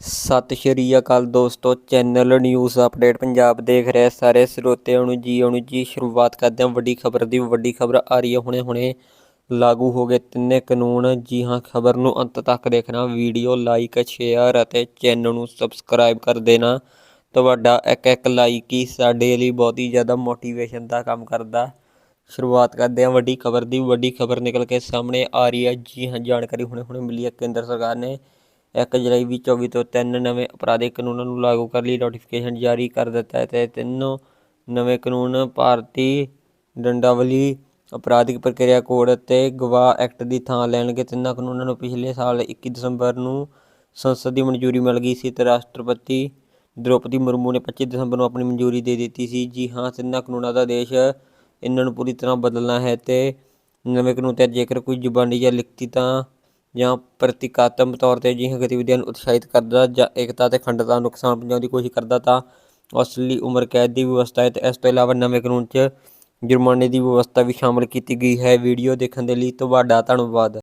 ਸਤਿ ਸ਼੍ਰੀ ਅਕਾਲ ਦੋਸਤੋ, channel news update Punjab ਦੇਖ ਰਹੇ ਸਾਰੇ ਸਰੋਤਿਆਂ ਨੂੰ ਜੀ ਆਉਣ ਜੀ ਸ਼ੁਰੂਆਤ ਕਰਦੇ ਹਾਂ ਵੱਡੀ ਖਬਰ ਦੀ। ਵੱਡੀ ਖਬਰ ਆ ਰਹੀ ਹੈ ਹੁਣੇ ਹੁਣੇ ਲਾਗੂ ਹੋ ਗਏ ਤਿੰਨੇ ਕਾਨੂੰਨ। ਜੀ ਹਾਂ, ਖਬਰ ਨੂੰ ਅੰਤ ਤੱਕ ਦੇਖਣਾ। ਵੀਡੀਓ ਲਾਈਕ, ਸ਼ੇਅਰ ਅਤੇ ਚੈਨਲ ਨੂੰ ਸਬਸਕ੍ਰਾਈਬ ਕਰ ਦੇਣਾ। ਤੁਹਾਡਾ ਇੱਕ ਇੱਕ ਲਾਈਕ ਹੀ ਸਾਡੇ ਲਈ ਬਹੁਤ ਹੀ ਜ਼ਿਆਦਾ ਮੋਟੀਵੇਸ਼ਨ ਦਾ ਕੰਮ ਕਰਦਾ। ਸ਼ੁਰੂਆਤ ਕਰਦੇ ਹਾਂ ਵੱਡੀ ਖਬਰ ਦੀ। ਵੱਡੀ ਖਬਰ ਨਿਕਲ ਕੇ ਸਾਹਮਣੇ ਆ ਰਹੀ ਹੈ। ਜੀ ਹਾਂ, ਜਾਣਕਾਰੀ ਹੁਣੇ ਹੁਣੇ ਮਿਲੀ ਹੈ ਕੇਂਦਰ ਸਰਕਾਰ ਨੇ। 1 ਜੁਲਾਈ ਵੀ 24 ਤੋਂ ਤਿੰਨ ਨਵੇਂ ਅਪਰਾਧਿਕ ਕਾਨੂੰਨਾਂ ਨੂੰ ਲਾਗੂ ਕਰਨ ਲਈ। ਨੋਟੀਫਿਕੇਸ਼ਨ ਜਾਰੀ ਕਰ ਦਿੱਤਾ ਹੈ ਤੇ ਤਿੰਨੋਂ ਨਵੇਂ ਕਾਨੂੰਨ ਭਾਰਤੀ ਡੰਡਾਵਲੀ ਅਪਰਾਧਿਕ ਪ੍ਰਕਿਰਿਆ ਕੋਡ ਅਤੇ ਗਵਾਹ ਐਕਟ ਦੀ ਥਾਂ ਲੈਣਗੇ। ਤਿੰਨਾਂ ਕਾਨੂੰਨਾਂ ਨੂੰ ਪਿਛਲੇ ਸਾਲ 21 ਦਸੰਬਰ ਨੂੰ ਸੰਸਦ ਦੀ ਮਨਜ਼ੂਰੀ ਮਿਲ ਗਈ ਸੀ ਤੇ ਰਾਸ਼ਟਰਪਤੀ ਦ੍ਰੋਪਦੀ ਮੁਰਮੂ ਨੇ 25 ਦਸੰਬਰ ਨੂੰ ਆਪਣੀ ਮਨਜ਼ੂਰੀ ਦੇ ਦਿੱਤੀ ਸੀ। ਜੀ ਹਾਂ, ਤਿੰਨਾਂ ਕਾਨੂੰਨਾਂ ਦਾ ਦੇਸ਼ ਇਹਨਾਂ ਨੂੰ ਪੂਰੀ ਤਰ੍ਹਾਂ ਬਦਲਣਾ ਹੈ ਤੇ ਨਵੇਂ ਕਾਨੂੰਨ ਤੇ ਜੇਕਰ ਕੋਈ ਜ਼ੁਬਾਨੀ ਜਾਂ ਲਿਖਤੀ ਤਾਂ ਜਾਂ ਪ੍ਰਤੀਕਾਤਮਕ ਤੌਰ ਤੇ ਅਜਿਹੀਆਂ ਗਤੀਵਿਧੀਆਂ ਨੂੰ ਉਤਸ਼ਾਹਿਤ ਕਰਦਾ ਜਾਂ ਏਕਤਾ ਤੇ ਅਖੰਡਤਾ ਨੂੰ ਨੁਕਸਾਨ ਪਹੁੰਚਾਉਣ ਦੀ ਕੋਸ਼ਿਸ਼ ਕਰਦਾ ਤਾਂ ਉਸ ਲਈ ਉਮਰ ਕੈਦ ਦੀ ਵਿਵਸਥਾ ਹੈ ਤੇ ਇਸ ਤੋਂ ਇਲਾਵਾ ਨਵੇਂ ਕਾਨੂੰਨ 'ਚ ਜੁਰਮਾਨੇ ਦੀ ਵਿਵਸਥਾ ਵੀ ਸ਼ਾਮਲ ਕੀਤੀ ਗਈ ਹੈ। ਵੀਡੀਓ ਦੇਖਣ ਦੇ ਲਈ ਤੁਹਾਡਾ ਧੰਨਵਾਦ।